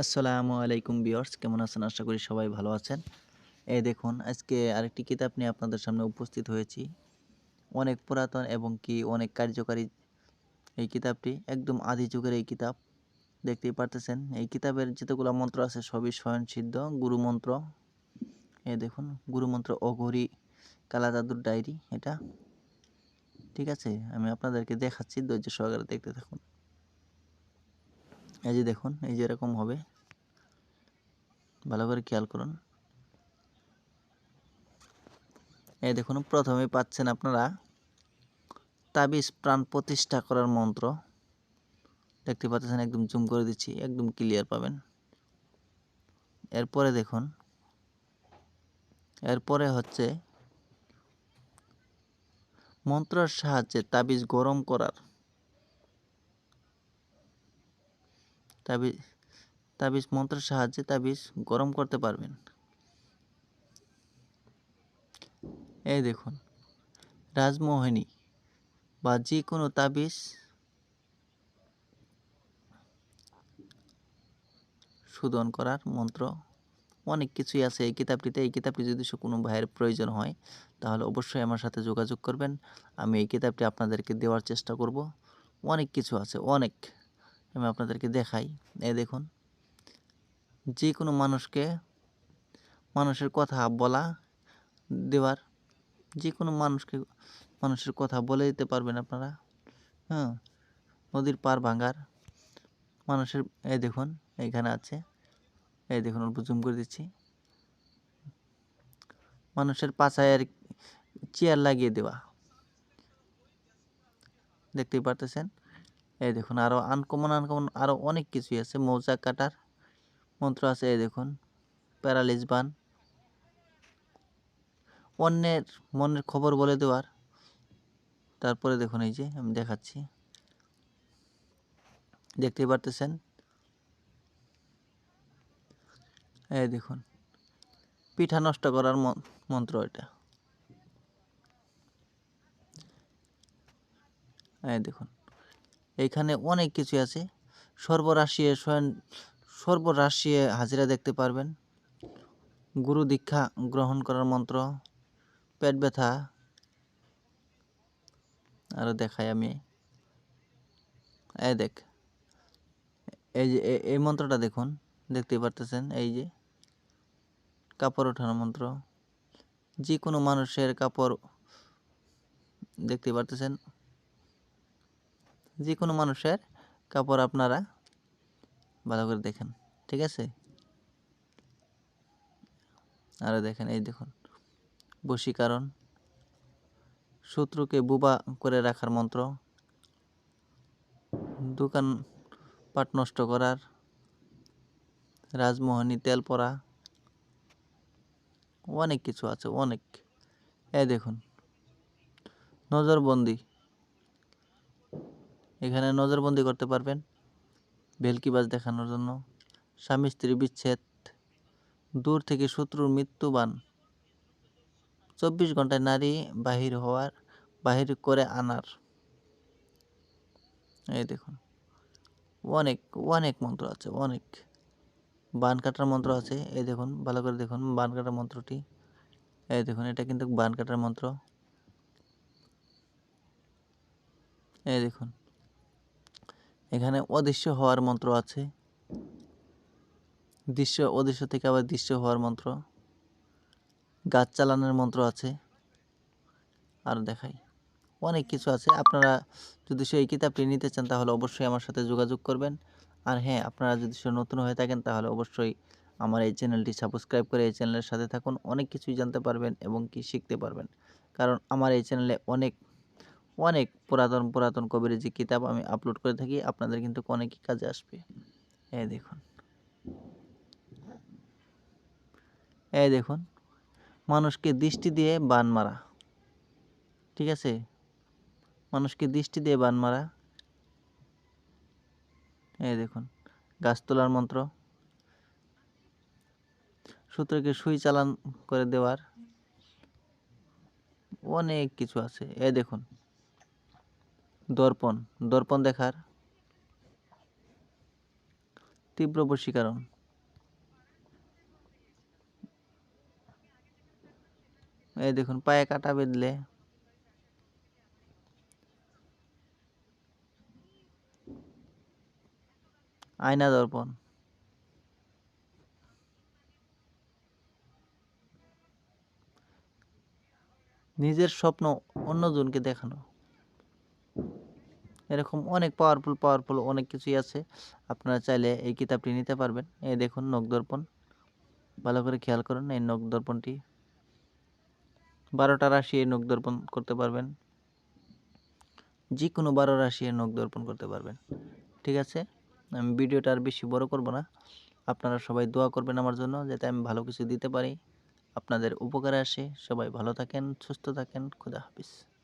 আসসালামু আলাইকুম বিয়ার্স কেমন আছেন? আশা করি সবাই ভালো আছেন। এই দেখুন, আজকে আরেকটি কিতাব নিয়ে আপনাদের সামনে উপস্থিত হয়েছি। অনেক পুরাতন এবং কি অনেক কার্যকারী এই কিতাবটি, একদম আদি যুগের এই কিতাব। দেখতেই পারতেছেন, এই কিতাবের যতগুলো মন্ত্র আছে সবই স্বয়ংসিদ্ধ গুরু মন্ত্র। এই দেখুন গুরুমন্ত্র অঘরি কালা দাদুর ডায়েরি এটা। ঠিক আছে, আমি আপনাদেরকে দেখাচ্ছি, ধৈর্য সহকারে দেখতে থাকুন। এই যে দেখুন, এই যে এরকম হবে। ভালো করে খেয়াল করুন। এই দেখুন, প্রথমে পাচ্ছেন আপনারা তাবিজ প্রাণ প্রতিষ্ঠা করার মন্ত্র। দেখতে পাচ্ছেন, একদম জুম করে দিচ্ছি, একদম ক্লিয়ার পাবেন। এরপরে দেখুন, এরপরে হচ্ছে মন্ত্রের সাহায্যে তাবিজ গরম করার। তাবিজ তাবিজ মন্ত্রের সাহায্যে তাবিজ গরম করতে পারবেন। এই দেখুন, রাজমোহিনী বা যে কোনো তাবিজ শোধন করার মন্ত্র অনেক কিছুই আছে। এই কিতাবটিতে, এই কিতাবটি যদি কোনো ভাইয়ের প্রয়োজন হয়, তাহলে অবশ্যই আমার সাথে যোগাযোগ করবেন। আমি এই কিতাবটি আপনাদেরকে দেওয়ার চেষ্টা করব। অনেক কিছু আছে, অনেক। আমি আপনাদেরকে দেখাই। এই দেখুন যে কোনো মানুষকে মানুষের কথা বলা দেওয়ার যে কোনো মানুষকে মানুষের কথা বলে দিতে পারবেন আপনারা। হ্যাঁ নদীর পার ভাঙার মানুষের, এই দেখুন এইখানে আছে। এই দেখুন, অল্প জুম করে দিচ্ছি। মানুষের পাছায় আর চেয়ার লাগিয়ে দেওয়া। দেখতেই পারতেছেন? এই দেখুন আরও আনকমন আনকমন আরও অনেক কিছুই আছে। মৌচা কাটার মন্ত্র আছে, এই দেখুন প্যারালিস বান। অন্যের মনের খবর বলে দেওয়ার। তারপরে দেখুন, এই যে আমি দেখাচ্ছি। দেখতেই পারতেছেন? এই দেখুন, পিঠা নষ্ট করার মন্ত্র এটা। এই দেখুন এইখানে অনেক কিছু আছে। সর্বরাশিয়ে স্বয়ং, সর্বরাশিয়ে হাজিরা দেখতে পারবেন। গুরু দীক্ষা গ্রহণ করার মন্ত্র, পেট ব্যথা আরও দেখাই আমি। এই দেখ, এই যে, এই মন্ত্রটা দেখুন দেখতে পারতেছেন, এই যে, কাপড় ওঠানোর মন্ত্র। যে কোনো মানুষের কাপড় দেখতে পারতেছেন যে কোনো মানুষের কাপড় আপনারা ভালো করে দেখেন, ঠিক আছে? আরও দেখেন, এই দেখুন, বশীকরণ, শত্রুকে বুবা করে রাখার মন্ত্র, দোকান পাট নষ্ট করার, রাজমোহনী তেল পরা, অনেক কিছু আছে, অনেক। এ দেখুন, নজরবন্দি এখানে নজরবন্দি করতে পারবেন ভেলকিবাজ দেখানোর জন্য। স্বামী স্ত্রী বিচ্ছেদ, দূর থেকে শত্রুর মৃত্যুবান। চব্বিশ ঘন্টায় নারী বাহির হওয়ার, বাহির করে আনার। এই দেখুন, অনেক অনেক মন্ত্র আছে, অনেক। বান কাটার মন্ত্র আছে, এই দেখুন, ভালো করে দেখুন বান কাটার মন্ত্রটি। এই দেখুন, এটা কিন্তু বান কাটার মন্ত্র। এই দেখুন এখানে অদৃশ্য হওয়ার মন্ত্র আছে। দৃশ্য, অদৃশ্য থেকে আবার দৃশ্য হওয়ার মন্ত্র। গাছ চালানোর মন্ত্র আছে। আর দেখাই। অনেক কিছু আছে। আপনারা যদি সে সেই কিতাবটি নিতে চান, তাহলে অবশ্যই আমার সাথে যোগাযোগ করবেন। আর হ্যাঁ আপনারা যদি সে নতুন হয়ে থাকেন, তাহলে অবশ্যই আমার এই চ্যানেলটি সাবস্ক্রাইব করে এই চ্যানেলের সাথে থাকুন। অনেক কিছুই জানতে পারবেন এবং কি শিখতে পারবেন। কারণ আমার এই চ্যানেলে অনেক অনেক পুরাতন পুরাতন কবির যে কিতাব আমি আপলোড করে থাকি, আপনাদের কিন্তু অনেকই কাজে আসবে। এই দেখুন। এই দেখুন। মানুষকে দৃষ্টি দিয়ে বান মারা। ঠিক আছে? মানুষকে দৃষ্টি দিয়ে বান মারা। এই দেখুন। গাছ তোলার মন্ত্র। সূত্রকে সুই চালান করে দেওয়ার অনেক কিছু আছে। এ দেখুন। দর্পণ দর্পণ দেখার তীব্র বশীকরণ। এই দেখুন, পায়ে কাটা বেঁধলে আয়না দর্পণ। নিজের স্বপ্ন অন্যজনকে দেখানো। এরকম অনেক পাওয়ারফুল পাওয়ারফুল অনেক কিছুই আছে। আপনারা চাইলে এই কিতাবটি নিতে পারবেন। এই দেখুন নখ দর্পণ। ভালো করে খেয়াল করুন এই নখ দর্পণটি। বারোটা রাশি এই নখ দর্পণ করতে পারবেন। যে কোনো বারো রাশি এই নখ দর্পণ করতে পারবেন। ঠিক আছে? আমি ভিডিওটা আর বেশি বড় করব না। আপনারা সবাই দোয়া করবেন আমার জন্য যাতে আমি ভালো কিছু দিতে পারি। আপনাদের উপকারে আসে। সবাই ভালো থাকেন, সুস্থ থাকেন। খুদা হাফিজ।